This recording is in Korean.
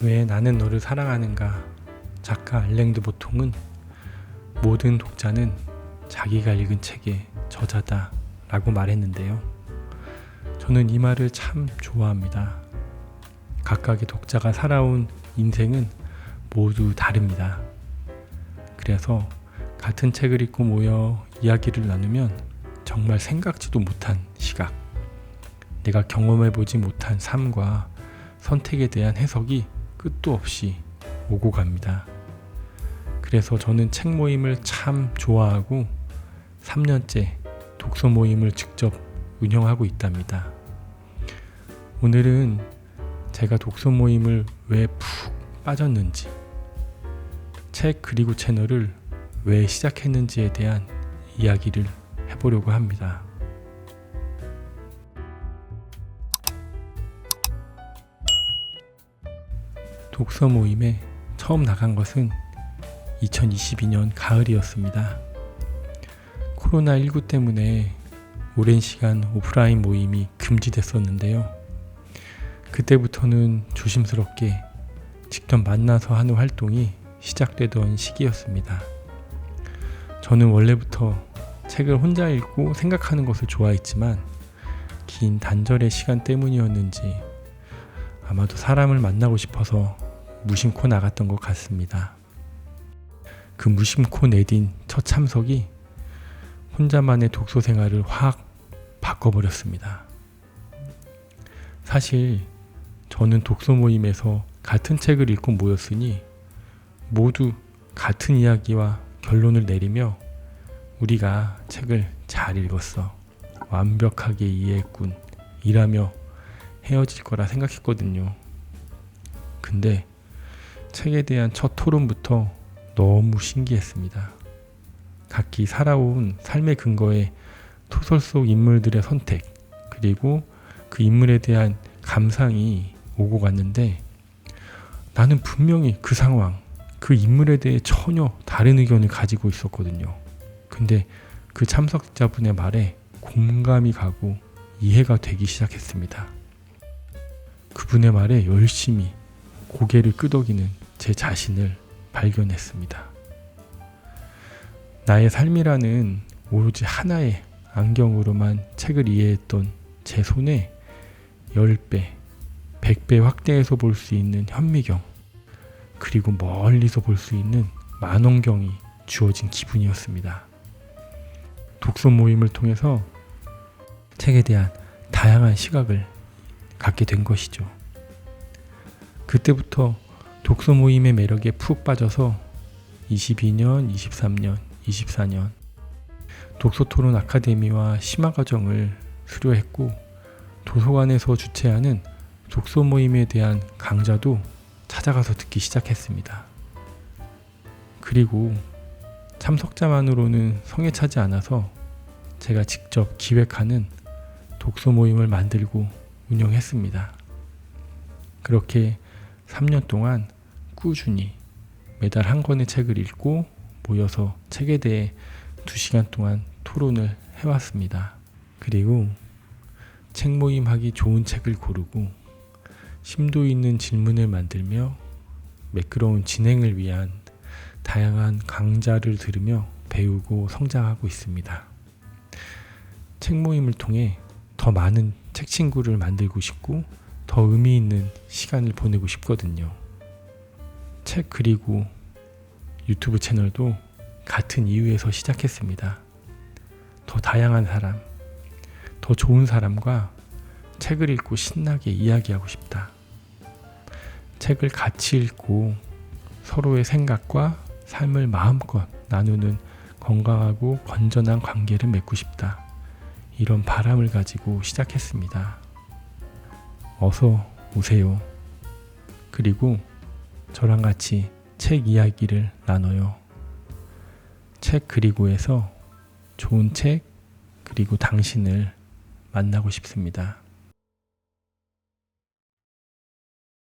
왜 나는 너를 사랑하는가? 작가 알랭드 보통은 모든 독자는 자기가 읽은 책의 저자다 라고 말했는데요. 저는 이 말을 참 좋아합니다. 각각의 독자가 살아온 인생은 모두 다릅니다. 그래서 같은 책을 읽고 모여 이야기를 나누면 정말 생각지도 못한 시각, 내가 경험해보지 못한 삶과 선택에 대한 해석이 끝도 없이 오고 갑니다. 그래서 저는 책 모임을 참 좋아하고 3년째 독서 모임을 직접 운영하고 있답니다. 오늘은 제가 독서 모임을 왜 푹 빠졌는지, 책 그리고 채널을 왜 시작했는지에 대한 이야기를 해보려고 합니다. 독서 모임에 처음 나간 것은 2022년 가을이었습니다. 코로나19 때문에 오랜 시간 오프라인 모임이 금지됐었는데요. 그때부터는 조심스럽게 직접 만나서 하는 활동이 시작되던 시기였습니다. 저는 원래부터 책을 혼자 읽고 생각하는 것을 좋아했지만 긴 단절의 시간 때문이었는지 아마도 사람을 만나고 싶어서 무심코 나갔던 것 같습니다. 그 무심코 내딘 첫 참석이 혼자만의 독서 생활을 확 바꿔버렸습니다. 사실 저는 독서 모임에서 같은 책을 읽고 모였으니 모두 같은 이야기와 결론을 내리며 우리가 책을 잘 읽었어. 완벽하게 이해했군. 이라며 헤어질 거라 생각했거든요. 근데 책에 대한 첫 토론부터 너무 신기했습니다. 각기 살아온 삶의 근거에 소설 속 인물들의 선택, 그리고 그 인물에 대한 감상이 오고 갔는데 나는 분명히 그 상황, 그 인물에 대해 전혀 다른 의견을 가지고 있었거든요. 근데 그 참석자분의 말에 공감이 가고 이해가 되기 시작했습니다. 그분의 말에 열심히 고개를 끄덕이는 제 자신을 발견했습니다. 나의 삶이라는 오로지 하나의 안경으로만 책을 이해했던 제 손에 10배, 100배 확대해서 볼 수 있는 현미경, 그리고 멀리서 볼 수 있는 만원경이 주어진 기분이었습니다. 독서 모임을 통해서 책에 대한 다양한 시각을 갖게 된 것이죠. 그때부터 독서 모임의 매력에 푹 빠져서 22년, 23년, 24년 독서 토론 아카데미와 심화 과정을 수료했고 도서관에서 주최하는 독서 모임에 대한 강좌도 찾아가서 듣기 시작했습니다. 그리고 참석자만으로는 성에 차지 않아서 제가 직접 기획하는 독서 모임을 만들고 운영했습니다. 그렇게 3년 동안 꾸준히 매달 한 권의 책을 읽고 모여서 책에 대해 2시간 동안 토론을 해왔습니다. 그리고 책 모임 하기 좋은 책을 고르고 심도 있는 질문을 만들며 매끄러운 진행을 위한 다양한 강좌를 들으며 배우고 성장하고 있습니다. 책 모임을 통해 더 많은 책 친구를 만들고 싶고 더 의미 있는 시간을 보내고 싶거든요. 책 그리고 유튜브 채널도 같은 이유에서 시작했습니다. 더 다양한 사람, 더 좋은 사람과 책을 읽고 신나게 이야기하고 싶다. 책을 같이 읽고 서로의 생각과 삶을 마음껏 나누는 건강하고 건전한 관계를 맺고 싶다. 이런 바람을 가지고 시작했습니다. 어서 오세요. 그리고 저랑 같이 책 이야기를 나눠요. 책 그리고에서 좋은 책 그리고 당신을 만나고 싶습니다.